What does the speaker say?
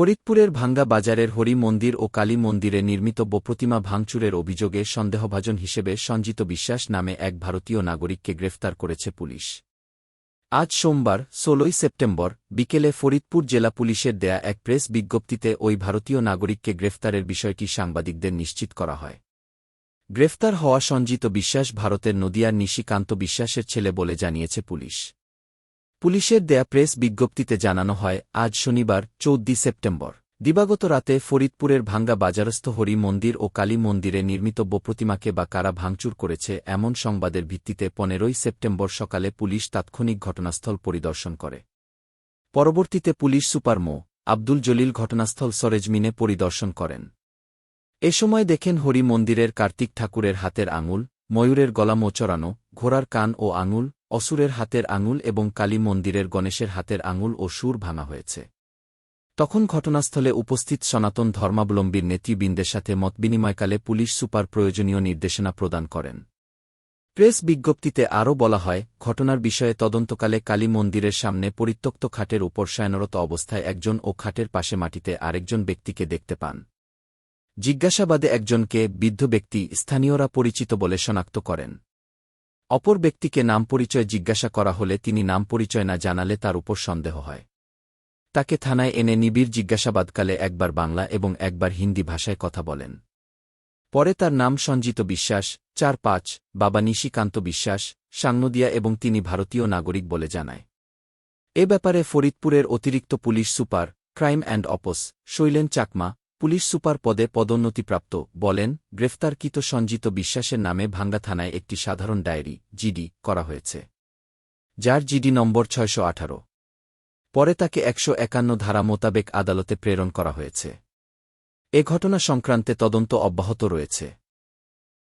ফরিদপুরের ভাঙ্গা বাজারের হরি মন্দির ও কালী মন্দিরে নির্মিত প্রতিমা ভাঙচুরের অভিযোগে সন্দেহভাজন হিসেবে সঞ্জিত বিশ্বাস নামে এক ভারতীয় নাগরিককে গ্রেফতার করেছে পুলিশ। আজ সোমবার, ষোলোই সেপ্টেম্বর, বিকেলে ফরিদপুর জেলা পুলিশের দেয়া এক প্রেস বিজ্ঞপ্তিতে ওই ভারতীয় নাগরিককে গ্রেফতারের বিষয়টি সাংবাদিকদের নিশ্চিত করা হয়। গ্রেফতার হওয়া সঞ্জিত বিশ্বাস ভারতের নদিয়ার নিশিকান্ত বিশ্বাসের ছেলে বলে জানিয়েছে পুলিশ। পুলিশের দেয়া প্রেস বিজ্ঞপ্তিতে জানানো হয়, আজ শনিবার চৌদ্দি সেপ্টেম্বর। দিবাগত রাতে ফরিদপুরের ভাঙ্গা বাজারস্থ হরি মন্দির ও কালী মন্দিরে নির্মিত প্রতিমাকে বা কারা ভাঙচুর করেছে এমন সংবাদের ভিত্তিতে পনেরোই সেপ্টেম্বর সকালে পুলিশ তাৎক্ষণিক ঘটনাস্থল পরিদর্শন করে। পরবর্তীতে পুলিশ সুপার মো. আব্দুল জলিল ঘটনাস্থল সরেজমিনে পরিদর্শন করেন। এ সময় দেখেন হরি মন্দিরের কার্তিক ঠাকুরের হাতের আঙুল, ময়ূরের গলা মোচড়ানো ঘোড়ার কান ও আঙুল অসুরের হাতের আঙুল এবং কালী মন্দিরের গণেশের হাতের আঙুল ও সুর ভাঙা হয়েছে। তখন ঘটনাস্থলে উপস্থিত সনাতন ধর্মাবলম্বীর নেতৃবৃন্দের সাথে মতবিনিময়কালে পুলিশ সুপার প্রয়োজনীয় নির্দেশনা প্রদান করেন। প্রেস বিজ্ঞপ্তিতে আরও বলা হয়, ঘটনার বিষয়ে তদন্তকালে কালী মন্দিরের সামনে পরিত্যক্ত খাটের উপর শয়নরত অবস্থায় একজন ও খাটের পাশে মাটিতে আরেকজন ব্যক্তিকে দেখতে পান। জিজ্ঞাসাবাদে একজনকে বৃদ্ধ ব্যক্তি স্থানীয়রা পরিচিত বলে শনাক্ত করেন। অপর ব্যক্তিকে নাম পরিচয় জিজ্ঞাসা করা হলে তিনি নাম পরিচয় না জানালে তার উপর সন্দেহ হয়। তাকে থানায় এনে নিবিড় জিজ্ঞাসাবাদকালে একবার বাংলা এবং একবার হিন্দি ভাষায় কথা বলেন। পরে তার নাম সঞ্জিত বিশ্বাস, চার পাঁচ, বাবা নিশিকান্ত বিশ্বাস, সাংনদিয়া এবং তিনি ভারতীয় নাগরিক বলে জানায়। এ ব্যাপারে ফরিদপুরের অতিরিক্ত police super, crime and ops, Sailen Chakma police super পদে পদোন্নতিপ্রাপ্ত, বলেন, গ্রেফতারকৃত সঞ্জিত বিশ্বাসের নামে ভাঙ্গা থানায় একটি সাধারণ ডায়েরি, জিডি, করা হয়েছে। যার জিডি নম্বর ছয়শো আঠারো। পরে তাকে একশো একান্ন ধারা মোতাবেক আদালতে প্রেরণ করা হয়েছে। এ ঘটনা সংক্রান্তে তদন্ত অব্যাহত রয়েছে।